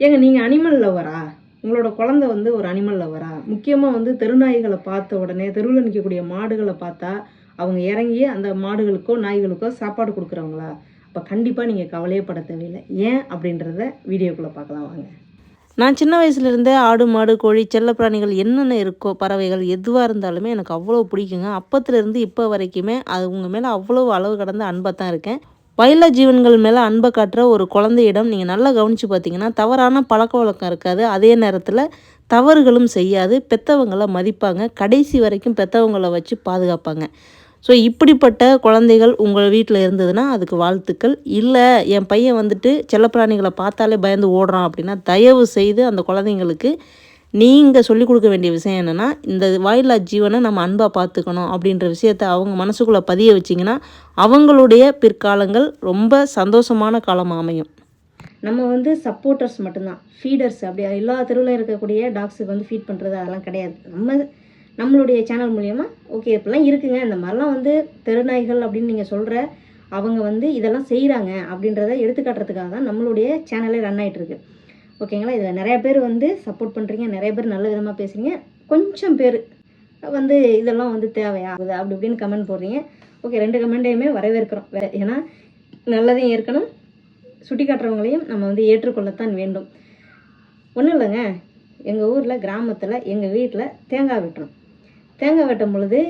ஏங்க நீங்கள் அனிமல் லவரா உங்களோட குழந்தை வந்து ஒரு அனிமல் லவரா முக்கியமாக வந்து தெருநாய்களை பார்த்த உடனே தெருவில் நிற்கக்கூடிய மாடுகளை பார்த்தா அவங்க இறங்கி அந்த மாடுகளுக்கோ நாய்களுக்கோ சாப்பாடு கொடுக்குறவங்களா? அப்போ கண்டிப்பாக நீங்கள் கவலையே பட தேவையில்லை. ஏன் அப்படின்றத வீடியோக்குள்ளே பார்க்கலாம் வாங்க. நான் சின்ன வயசுலேருந்தே ஆடு மாடு கோழி செல்லப்பிராணிகள் என்னென்ன இருக்கோ பறவைகள் எதுவாக இருந்தாலுமே எனக்கு அவ்வளோ பிடிக்குங்க. அப்பத்துலேருந்து இப்போ வரைக்குமே அது உங்கள் மேலே அவ்வளோ அளவு கடந்த அன்பாக தான் இருக்கேன். வயல ஜீவன்கள் மேலே அன்பை காட்டுற ஒரு குழந்தையிடம் நீங்கள் நல்லா கவனித்து பார்த்தீங்கன்னா தவறான பழக்க வழக்கம் இருக்காது. அதே நேரத்தில் தவறுகளும் செய்யாது. பெற்றவங்களை மதிப்பாங்க. கடைசி வரைக்கும் பெற்றவங்களை வச்சு பாதுகாப்பாங்க. ஸோ இப்படிப்பட்ட குழந்தைகள் உங்கள் வீட்டில் இருந்ததுன்னா அதுக்கு வாழ்த்துக்கள். இல்லை என் பையன் வந்துட்டு செல்லப்பிராணிகளை பார்த்தாலே பயந்து ஓடுறான் அப்படின்னா தயவு செய்து அந்த குழந்தைங்களுக்கு நீங்கள் சொல்லிக் கொடுக்க வேண்டிய விஷயம் என்னென்னா இந்த வாயிலா ஜீவனை நம்ம அன்பாக பார்த்துக்கணும் அப்படின்ற விஷயத்த அவங்க மனசுக்குள்ளே பதிய வச்சிங்கன்னா அவங்களுடைய பிற்காலங்கள் ரொம்ப சந்தோஷமான காலம் அமையும். நம்ம வந்து சப்போர்ட்டர்ஸ் மட்டும்தான். ஃபீடர்ஸ் அப்படி எல்லா தெருவில் இருக்கக்கூடிய டாக்ஸுக்கு வந்து ஃபீட் பண்ணுறது அதெல்லாம் கிடையாது. நம்ம நம்மளுடைய சேனல் மூலயமா ஓகே இப்படிலாம் இருக்குங்க. இந்த மாதிரிலாம் வந்து தெருநாய்கள் அப்படின்னு நீங்கள் சொல்கிற அவங்க வந்து இதெல்லாம் செய்கிறாங்க அப்படின்றத எடுத்துக்காட்டுறதுக்காக தான் நம்மளுடைய சேனலே ரன் ஆகிட்டு இருக்குது ஓகேங்களா? இதில் நிறைய பேர் வந்து சப்போர்ட் பண்ணுறீங்க நிறைய பேர் நல்ல விதமாக பேசுகிறீங்க கொஞ்சம் பேர் வந்து இதெல்லாம் வந்து தேவையா? அப்படி இப்படின்னு கமெண்ட் போடுறீங்க. ஓகே ரெண்டு கமெண்ட்டையுமே வரவேற்கிறோம். வேறு ஏன்னா நல்லதையும் ஏற்கணும் சுட்டி காட்டுறவங்களையும் நம்ம வந்து ஏற்றுக்கொள்ளத்தான் வேண்டும். ஒன்றும் இல்லைங்க. எங்கள் ஊரில் கிராமத்தில் எங்கள் வீட்டில் தேங்காய் வெட்டுறோம் தேங்காய் வெட்டும் பொழுது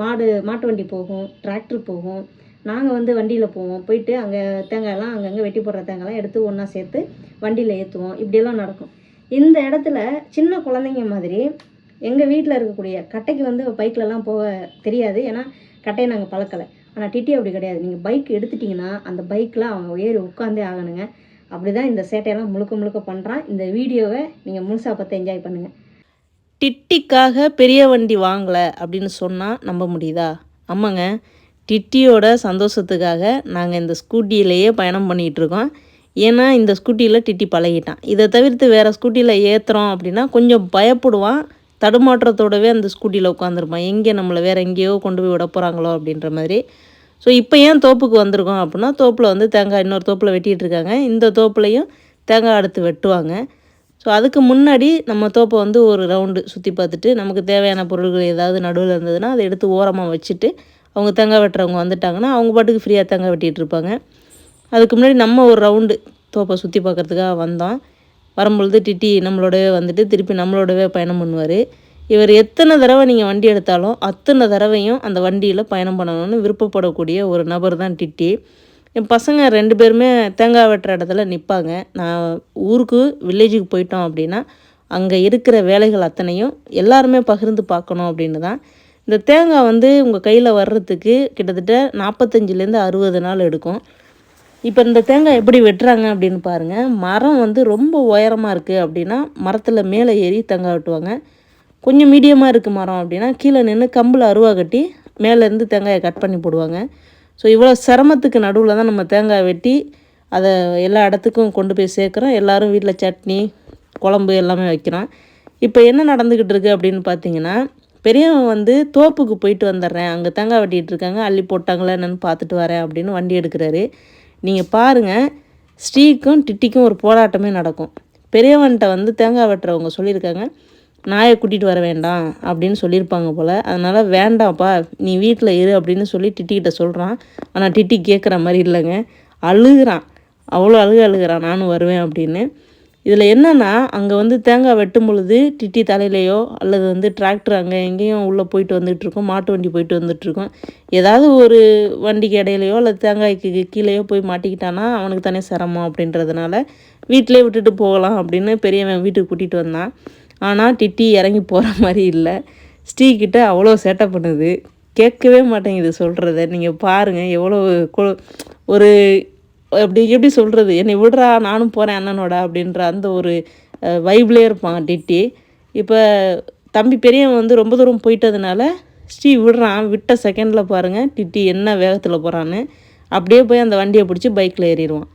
மாடு மாட்டு வண்டி போகும் டிராக்டர் போகும். நாங்கள் வந்து வண்டியில் போவோம். போயிட்டு அங்கே தேங்காயெல்லாம் அங்கங்கே வெட்டி போடுற தேங்காயெல்லாம் எடுத்து ஒன்றா சேர்த்து வண்டியில் ஏற்றுவோம் இப்படியெல்லாம் நடக்கும். இந்த இடத்துல சின்ன குழந்தைங்க மாதிரி எங்கள் வீட்டில் இருக்கக்கூடிய கட்டைக்கு வந்து பைக்கிலலாம் போக தெரியாது. ஏன்னா கட்டையை நாங்கள் பழக்கலை. ஆனால் டிட்டி அப்படி கிடையாது. நீங்கள் பைக் எடுத்துட்டிங்கன்னா அந்த பைக்கில் அவங்க ஏறி உட்காந்தே ஆகணுங்க. அப்படி தான் இந்த சேட்டையெல்லாம் முழுக்க முழுக்க பண்ணுறான் இந்த வீடியோவை நீங்கள் முழுசாக பார்த்து என்ஜாய் பண்ணுங்கள் டிட்டிக்காக பெரிய வண்டி வாங்கலை அப்படின்னு சொன்னால் நம்ப முடியுதா? ஆமாங்க. டிட்டியோட சந்தோஷத்துக்காக நாங்கள் இந்த ஸ்கூட்டியிலேயே பயணம் பண்ணிகிட்ருக்கோம். ஏன்னா இந்த ஸ்கூட்டியில் டிட்டி பழகிட்டான். இதை தவிர்த்து வேறு ஸ்கூட்டியில் ஏற்றுறோம் அப்படின்னா கொஞ்சம் பயப்படுவான். தடுமாற்றத்தோடவே அந்த ஸ்கூட்டியில் உட்காந்துருப்பான். எங்கே நம்மளை வேறு எங்கேயோ கொண்டு போய் விட போகிறாங்களோ அப்படின்ற மாதிரி. ஸோ இப்போ ஏன் தோப்புக்கு வந்திருக்கோம் அப்படின்னா தோப்பில் வந்து தேங்காய் இன்னொரு தோப்பில் வெட்டிகிட்டு இருக்காங்க இந்த தோப்புலையும் தேங்காய் அடுத்து வெட்டுவாங்க. ஸோ அதுக்கு முன்னாடி நம்ம தோப்பை வந்து ஒரு ரவுண்டு சுற்றி பார்த்துட்டு நமக்கு தேவையான பொருள்கள் ஏதாவது நடுவில் இருந்ததுன்னா அதை எடுத்து ஓரமாக வச்சுட்டு அவங்க தேங்காய் வெட்டுறவங்க வந்துட்டாங்கன்னா அவங்க பாட்டுக்கு ஃப்ரீயாக தேங்காய் வெட்டிகிட்டு இருப்பாங்க. அதுக்கு முன்னாடி நம்ம ஒரு ரவுண்டு தோப்பை சுற்றி பார்க்கறதுக்காக வந்தோம். வரும்பொழுது டிட்டி நம்மளோடவே வந்துட்டு திருப்பி நம்மளோடவே பயணம் பண்ணுவார். இவர் எத்தனை தடவை நீங்கள் வண்டி எடுத்தாலும் அத்தனை தடவையும் அந்த வண்டியில் பயணம் பண்ணணும்னு விருப்பப்படக்கூடிய ஒரு நபர் தான் டிட்டி. என் பசங்க ரெண்டு பேருமே தேங்காய் வெட்டுற இடத்துல நிற்பாங்க நான் ஊருக்கு வில்லேஜுக்கு போயிட்டோம் அப்படின்னா அங்கே இருக்கிற வேலைகள் அத்தனையும் எல்லாருமே பகிர்ந்து பார்க்கணும் அப்படின்னு தான். இந்த தேங்காய் வந்து உங்கள் கையில் வர்றதுக்கு கிட்டத்தட்ட நாற்பத்தஞ்சிலேருந்து அறுபது நாள் எடுக்கும். இப்போ இந்த தேங்காய் எப்படி வெட்டுறாங்க அப்படின்னு பாருங்கள் மரம் வந்து ரொம்ப உயரமாக இருக்குது அப்படின்னா மரத்தில் மேலே ஏறி தேங்காய் வெட்டுவாங்க. கொஞ்சம் மீடியமாக இருக்குது மரம் அப்படின்னா கீழே நின்று கம்பில் அருவா கட்டி மேலேருந்து தேங்காயை கட் பண்ணி போடுவாங்க. ஸோ இவ்வளோ சிரமத்துக்கு நடுவில் தான் நம்ம தேங்காய் வெட்டி அதை எல்லா இடத்துக்கும் கொண்டு போய் சேர்க்குறோம். எல்லாரும் வீட்டில் சட்னி குழம்பு எல்லாமே வைக்கிறோம். இப்போ என்ன நடந்துக்கிட்டு இருக்குது அப்படின்னு பார்த்தீங்கன்னா பெரியவன் வந்து தோப்புக்கு போயிட்டு வந்துடுறேன். அங்கே தேங்காய் வெட்டிகிட்டு இருக்காங்க. அள்ளி போட்டாங்களா என்னென்னு பார்த்துட்டு வரேன் அப்படின்னு வண்டி எடுக்கிறாரு. நீங்கள் பாருங்கள் ஸ்ரீக்கும் டிட்டிக்கும் ஒரு போராட்டமே நடக்கும். பெரியவன்கிட்ட வந்து தேங்காய் வெட்டுறவங்க சொல்லியிருக்காங்க. நாயை கூட்டிகிட்டு வர வேண்டாம் அப்படின்னு சொல்லியிருப்பாங்க போல். அதனால் வேண்டாம்ப்பா நீ வீட்டில் இரு அப்படின்னு சொல்லி டிட்டிக்கிட்ட சொல்கிறான் ஆனால் டிட்டி கேட்குற மாதிரி இல்லைங்க. அழுகிறான். அவ்வளோ அழுக அழுகிறான். நானும் வருவேன் அப்படின்னு. இதில் என்னென்னா அங்கே வந்து தேங்காய் வெட்டும் பொழுது டிட்டி தலையிலையோ அல்லது வந்து டிராக்டர் அங்கே எங்கேயும் உள்ளே போயிட்டு வந்துட்டுருக்கோம் மாட்டு வண்டி போயிட்டு வந்துட்டுருக்கோம் ஏதாவது ஒரு வண்டிக்கு இடையிலையோ அல்லது தேங்காய்க்கு கீழேயோ போய் மாட்டிக்கிட்டானா அவனுக்கு தானே சிரமம் அப்படின்றதுனால வீட்டிலே விட்டுட்டு போகலாம் அப்படின்னு பெரியவன் வீட்டுக்கு கூட்டிகிட்டு வந்தான். ஆனால் டிட்டி இறங்கி போகிற மாதிரி இல்லை. ஸ்டீக்கிட்ட அவ்வளோ சேட்டை பண்ணுது. கேட்கவே மாட்டேங்குது சொல்கிறத நீங்கள் பாருங்கள் எவ்வளோ ஒரு எப்படி எப்படி சொல்கிறது என்னை விடுறா நானும் போகிறேன் அண்ணனோட அப்படின்ற அந்த ஒரு வைப்லேயே இருப்பான் டிட்டி. இப்போ தம்பி பெரியவன் வந்து ரொம்ப தூரம் போயிட்டதுனால ஸ்ரீ விடுறான் விட்ட செகண்டில் பாருங்கள் டிட்டி என்ன வேகத்தில் போகிறான்னு அப்படியே போய் அந்த வண்டியை பிடிச்சி பைக்கில் ஏறிடுவான்.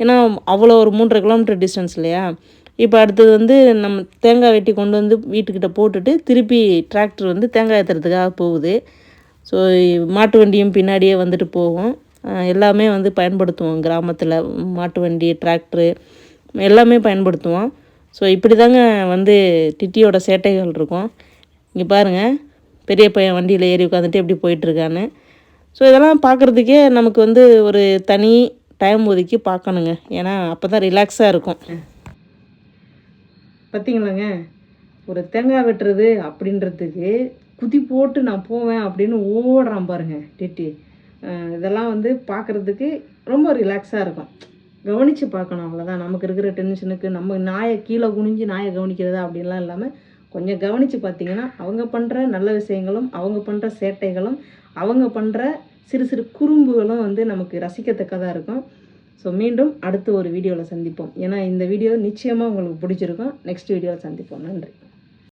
ஏன்னா அவ்வளோ ஒரு மூன்றரை கிலோமீட்டர் டிஸ்டன்ஸ் இல்லையா? இப்போ அடுத்தது வந்து நம்ம தேங்காய் வெட்டி கொண்டு வந்து வீட்டுக்கிட்ட போட்டுட்டு திருப்பி டிராக்டர் வந்து தேங்காய் ஏற்றுறதுக்காக போகுது. ஸோ மாட்டு வண்டியும் பின்னாடியே வந்துட்டு போகும். எல்லாமே வந்து பயன்படுத்துவோம். கிராமத்தில் மாட்டு வண்டி டிராக்டரு எல்லாமே பயன்படுத்துவோம். ஸோ இப்படி தாங்க வந்து டிட்டியோட சேட்டைகள் இருக்கும். இங்கே பாருங்கள் பெரிய பையன் வண்டியில் ஏறி உட்காந்துட்டு எப்படி போயிட்டுருக்கான்னு. ஸோ இதெல்லாம் பார்க்குறதுக்கே நமக்கு வந்து ஒரு தனி டைம் ஒதுக்கி பார்க்கணுங்க ஏன்னா அப்போ தான் ரிலாக்ஸாக இருக்கும். பார்த்திங்களாங்க ஒரு தேங்காய் வெட்டுறது அப்படின்றதுக்கு குதி போட்டு நான் போவேன் அப்படின்னு ஓடுறான் பாருங்கள் டிட்டி. இதெல்லாம் வந்து பார்க்குறதுக்கு ரொம்ப ரிலாக்ஸாக இருக்கும். கவனித்து பார்க்கணும் அவ்வளோதான் நமக்கு இருக்கிற டென்ஷனுக்கு நம்ம நாயை கீழே குனிஞ்சு நாயை கவனிக்கிறதா அப்படின்லாம் இல்லாமல் கொஞ்சம் கவனித்து பார்த்தீங்கன்னா அவங்க பண்ணுற நல்ல விஷயங்களும் அவங்க பண்ணுற சேட்டைகளும் அவங்க பண்ணுற சிறு சிறு குறும்புகளும் வந்து நமக்கு ரசிக்கத்தக்கதாக இருக்கும். ஸோ மீண்டும் அடுத்த ஒரு வீடியோவில் சந்திப்போம். ஏன்னா இந்த வீடியோ நிச்சயமாக உங்களுக்கு பிடிச்சிருக்கும். நெக்ஸ்ட் வீடியோவில் சந்திப்போம். நன்றி.